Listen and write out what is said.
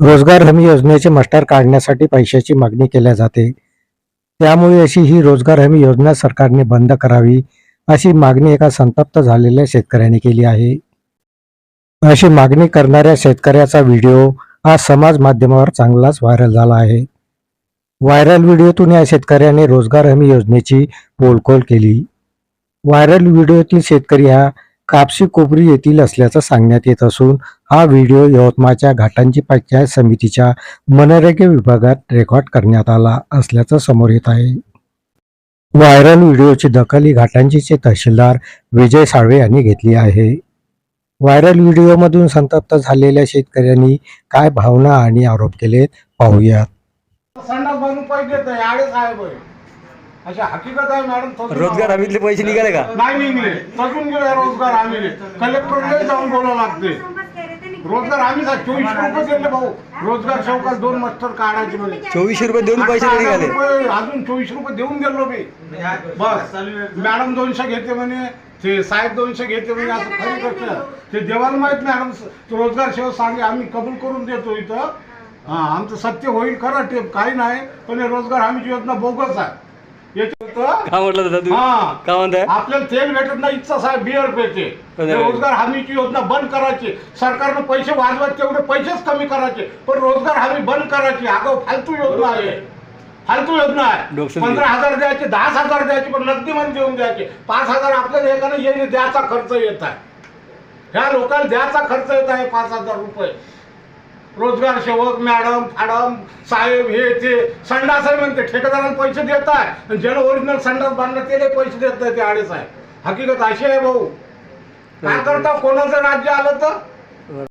रोजगार हमी योजनेचे मास्टर काढण्यासाठी पैशाची मागणी केल्या जाते. त्यामुळे अशी ही रोजगार हमी योजना सरकारने बंद करावी अशी मागणी एका संतप्त झालेल्या शेतकऱ्याने केली आहे. अशी मागणी करणाऱ्या शेतकऱ्याचा व्हिडिओ आज समाज माध्यमावर चांगलाच व्हायरल झाला आहे. व्हायरल व्हिडिओतून या शेतकऱ्याने रोजगार हमी योजनेची पोलखोल केली. व्हायरल व्हिडिओतील शेतकरी हा कापशी कोपरी येथील असल्याचं सांगण्यात येत असून हा व्हिडिओ यवतमाळच्या घाटांची पंचायत समितीच्या मनरेगा विभागात रेकॉर्ड करण्यात आला असल्याचं समोर येत आहे. व्हायरल व्हिडिओची दखल ही घाटांचीचे तहसीलदार विजय साळवे यांनी घेतली आहे. व्हायरल व्हिडिओमधून संतप्त झालेल्या शेतकऱ्यांनी काय भावना आणि आरोप केलेत पाहूयात. अशी हकीकत आहे मॅडम तसून रोजगार हमीतले पैसे निघाले का? नाही निघले गेले रोजगार हमी कलेक्टरला जाऊन बोलावं लागते. रोजगार हमी चोवीस रुपये दिले भाऊ. रोजगार शौकात दोन मस्टर काढायचे म्हणे. चोवीसशे रुपये देऊन पैसे नाही निघाले. रुपये अजून चोवीस रुपये देऊन गेलो मी. बस. मॅडम दोनशे घेते म्हणे. ते साहेब दोनशे घेते म्हणे. असं खरी गोष्ट ते देवाला माहीत मॅडम रोजगार सेवा सांगे आम्ही कबूल करून देतो इथं. हा आमचं सत्य होईल खरं ते काही नाही. पण हे रोजगार हमीची योजना बोगस आहे. का म्हटलं दादा तू? हा. का म्हणताय? आपल्याला तेल भेटत नाही इच्छा साहेब बिअर पेते रोजगार हमीची योजना बंद करायची. सरकारनं पैसे वाजवत तेवढे पैसेच कमी करायचे. पण रोजगार हमी बंद करायची. अगं फालतू योजना आहे. फालतू योजना आहे. पंधरा हजार द्यायचे दहा हजार द्यायचे पण नगदीमध्ये देऊन द्यायचे. पाच हजार आपल्याला एकाने येणे द्यायचा खर्च येत आहे. ह्या लोकांना द्यायचा खर्च येत आहे पाच हजार रुपये. रोजगार सेवक मॅडम फॅडम साहेब हे ते. संडास आहे म्हणते ठेकेदाराला पैसे देत आहे. आणि ज्यानं ओरिजिनल संडास बांधलं त्याला पैसे देत नाही ते आहे हकीकत अशी आहे भाऊ. काय करता? कोणाचं राज्य आलं तर?